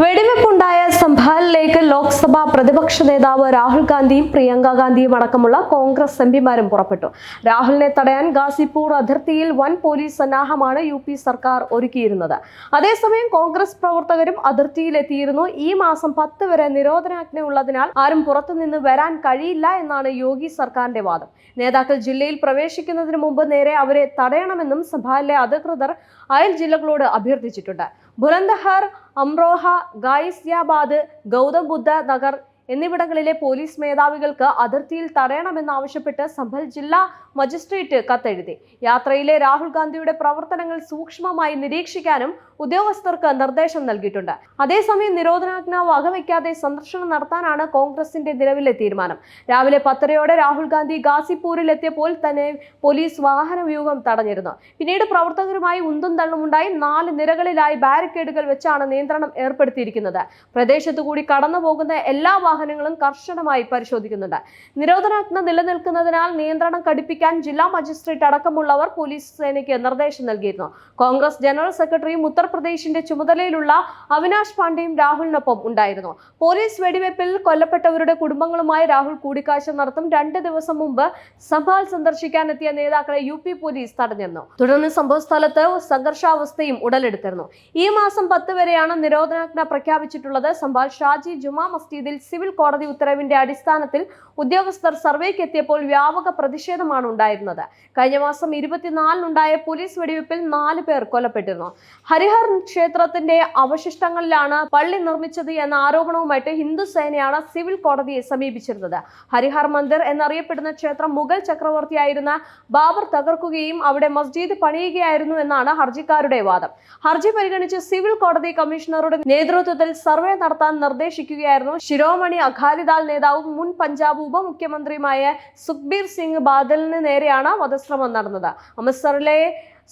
വെടിവെപ്പുണ്ടായ സംഭാലിലേക്ക് ലോക്സഭാ പ്രതിപക്ഷ നേതാവ് രാഹുൽ ഗാന്ധിയും പ്രിയങ്ക ഗാന്ധിയും അടക്കമുള്ള കോൺഗ്രസ് എംപിമാരും പുറപ്പെട്ടു. രാഹുലിനെ തടയാൻ ഗാസിപൂർ അതിർത്തിയിൽ വൻ പോലീസ് സന്നാഹമാണ് യു പി സർക്കാർ ഒരുക്കിയിരുന്നത്. അതേസമയം കോൺഗ്രസ് പ്രവർത്തകരും അതിർത്തിയിലെത്തിയിരുന്നു. ഈ മാസം പത്ത് വരെ നിരോധനാജ്ഞ ഉള്ളതിനാൽ ആരും പുറത്തുനിന്ന് വരാൻ കഴിയില്ല എന്നാണ് യോഗി സർക്കാരിന്റെ വാദം. നേതാക്കൾ ജില്ലയിൽ പ്രവേശിക്കുന്നതിന് മുമ്പ് നേരെ അവരെ തടയണമെന്നും സംഭാലിലെ അധികൃതർ അയൽ ജില്ലകളോട് അഭ്യർത്ഥിച്ചിട്ടുണ്ട്. ബുലന്ദഹർ അംറോഹ ഗായിസ്യാബാദ് ഗൗതം ബുദ്ധ നഗർ എന്നിവിടങ്ങളിലെ പോലീസ് മേധാവികൾക്ക് അതിർത്തിയിൽ തടയണമെന്നാവശ്യപ്പെട്ട് സംഭൽ ജില്ലാ മജിസ്ട്രേറ്റ് കത്തെഴുതി. യാത്രയിലെ രാഹുൽ ഗാന്ധിയുടെ പ്രവർത്തനങ്ങൾ സൂക്ഷ്മമായി നിരീക്ഷിക്കാനും ഉദ്യോഗസ്ഥർക്ക് നിർദ്ദേശം നൽകിയിട്ടുണ്ട്. അതേസമയം നിരോധനാജ്ഞ വകവയ്ക്കാതെ സന്ദർശനം നടത്താനാണ് കോൺഗ്രസിന്റെ നിലവിലെ തീരുമാനം. രാവിലെ പത്തരയോടെ രാഹുൽ ഗാന്ധി ഗാസിപൂരിൽ എത്തിയപ്പോൾ തന്നെ പോലീസ് വാഹന വ്യൂഹം തടഞ്ഞിരുന്നു. പിന്നീട് പ്രവർത്തകരുമായി ഉന്തും തള്ളുമുണ്ടായി നാല് നിരകളിലായി ബാരിക്കേഡുകൾ വെച്ചാണ് നിയന്ത്രണം ഏർപ്പെടുത്തിയിരിക്കുന്നത്. പ്രദേശത്തു കൂടി കടന്നു പോകുന്ന എല്ലാ വാഹനങ്ങളും കർശനമായി പരിശോധിക്കുന്നുണ്ട്. നിരോധനാജ്ഞ നിലനിൽക്കുന്നതിനാൽ നിയന്ത്രണം കടുപ്പിക്കാൻ ജില്ലാ മജിസ്ട്രേറ്റ് അടക്കമുള്ളവർ പോലീസ് സേനയ്ക്ക് നിർദ്ദേശം നൽകിയിരുന്നു. കോൺഗ്രസ് ജനറൽ സെക്രട്ടറിയും ഉത്തർപ്രദേശിന്റെ ചുമതലയിലുള്ള അവിനാഷ് പാണ്ഡെയും രാഹുലിനൊപ്പം ഉണ്ടായിരുന്നു. പോലീസ് വെടിവെപ്പിൽ കൊല്ലപ്പെട്ടവരുടെ കുടുംബങ്ങളുമായി രാഹുൽ കൂടിക്കാഴ്ച നടത്തും രണ്ട് ദിവസം മുമ്പ് സംഭാൽ സന്ദർശിക്കാനെത്തിയ നേതാക്കളെ യു പി പോലീസ് തടഞ്ഞിരുന്നു. തുടർന്ന് സംഭവസ്ഥലത്ത് സംഘർഷാവസ്ഥയും ഉടലെടുത്തിരുന്നു. ഈ മാസം പത്ത് വരെയാണ് നിരോധനാജ്ഞ പ്രഖ്യാപിച്ചിട്ടുള്ളത്. സംഭാൽ ഷാജി ജുമാ മസ്ജിദിൽ സിവിൽ കോടതി ഉത്തരവിന്റെ അടിസ്ഥാനത്തിൽ ഉദ്യോഗസ്ഥർ സർവേക്ക് എത്തിയപ്പോൾ വ്യാപക പ്രതിഷേധമാണ് ഉണ്ടായിരുന്നത്. കഴിഞ്ഞ മാസം ഇരുപത്തിനാലിനുണ്ടായ പോലീസ് വെടിവെപ്പിൽ നാല് പേർ കൊല്ലപ്പെട്ടിരുന്നു. ഹരിഹർ ക്ഷേത്രത്തിന്റെ അവശിഷ്ടങ്ങളിലാണ് പള്ളി നിർമ്മിച്ചത് എന്ന ആരോപണവുമായിട്ട് ഹിന്ദു സേനയാണ് സിവിൽ കോടതിയെ സമീപിച്ചിരുന്നത്. ഹരിഹർ മന്ദിർ എന്നറിയപ്പെടുന്ന ക്ഷേത്രം മുഗൾ ചക്രവർത്തിയായിരുന്ന ബാബർ തകർക്കുകയും അവിടെ മസ്ജിദ് പണിയുകയായിരുന്നു എന്നാണ് ഹർജിക്കാരുടെ വാദം. ഹർജി പരിഗണിച്ച് സിവിൽ കോടതി കമ്മീഷണറുടെ നേതൃത്വത്തിൽ സർവേ നടത്താൻ നിർദ്ദേശിക്കുകയായിരുന്നു ശിരോമണി അകാലിദാൾ നേതാവും മുൻ പഞ്ചാബ് ഉപമുഖ്യമന്ത്രിയുമായ സുഖ്ബീർ സിംഗ് ബാദലിന് നേരെയാണ് വധശ്രമം നടന്നത്. അമൃത്സറിലെ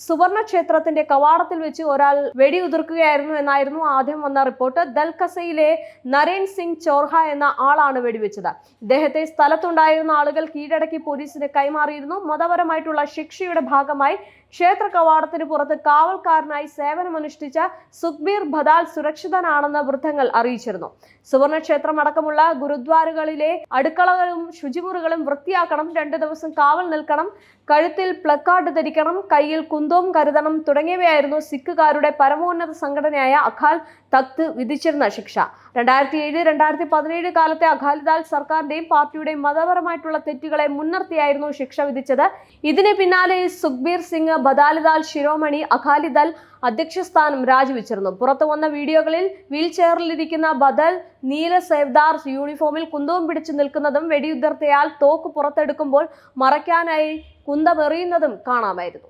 സുവർണ ക്ഷേത്രത്തിന്റെ കവാടത്തിൽ വെച്ച് ഒരാൾ വെടിയുതിർക്കുകയായിരുന്നു എന്നായിരുന്നു ആദ്യം വന്ന റിപ്പോർട്ട്. ദൽഖസയിലെ നരേൻ സിംഗ് ചോർഹ എന്ന ആളാണ് വെടിവെച്ചത്. ഇദ്ദേഹത്തെ സ്ഥലത്തുണ്ടായിരുന്ന ആളുകൾ കീഴടക്കി പോലീസിന് കൈമാറിയിരുന്നു. മതപരമായിട്ടുള്ള ശിക്ഷയുടെ ഭാഗമായി ക്ഷേത്ര കവാടത്തിന് പുറത്ത് കാവൽക്കാരനായി സേവനമനുഷ്ഠിച്ച സുഖ്ബീർ ഭദാൽ സുരക്ഷിതനാണെന്ന് വൃദ്ധങ്ങൾ അറിയിച്ചിരുന്നു. സുവർണക്ഷേത്രം അടക്കമുള്ള ഗുരുദ്വാരകളിലെ അടുക്കളകളും ശുചിമുറികളും വൃത്തിയാക്കണം. രണ്ടു ദിവസം കാവൽ നിൽക്കണം. കഴുത്തിൽ പ്ലക്കാർഡ് ധരിക്കണം. കയ്യിൽ കുന്തവും കരുതണം തുടങ്ങിയവയായിരുന്നു സിഖുകാരുടെ പരമോന്നത സംഘടനയായ അഖാൽ തഖ്ത് വിധിച്ചിരുന്ന ശിക്ഷ. രണ്ടായിരത്തി ഏഴ് രണ്ടായിരത്തി പതിനേഴ് കാലത്തെ അഖാലിദാൽ സർക്കാരിന്റെയും പാർട്ടിയുടെയും മതപരമായിട്ടുള്ള തെറ്റുകളെ മുൻനിർത്തിയായിരുന്നു ശിക്ഷ വിധിച്ചത്. ഇതിന് പിന്നാലെ സുഖ്ബീർ സിംഗ് ബദാലിദാൽ ശിരോമണി അകാലിദൾ അധ്യക്ഷസ്ഥാനം രാജിവെച്ചിരുന്നു. പുറത്തു വന്ന വീഡിയോകളിൽ വീൽ ചെയറിലിരിക്കുന്ന ബദൽ നീല സേവ്ദാർ യൂണിഫോമിൽ കുന്തവും പിടിച്ചു നിൽക്കുന്നതും വെടിയുതിർത്തയാൽ തോക്ക് പുറത്തെടുക്കുമ്പോൾ മറയ്ക്കാനായി കുന്തമെറിയുന്നതും കാണാമായിരുന്നു.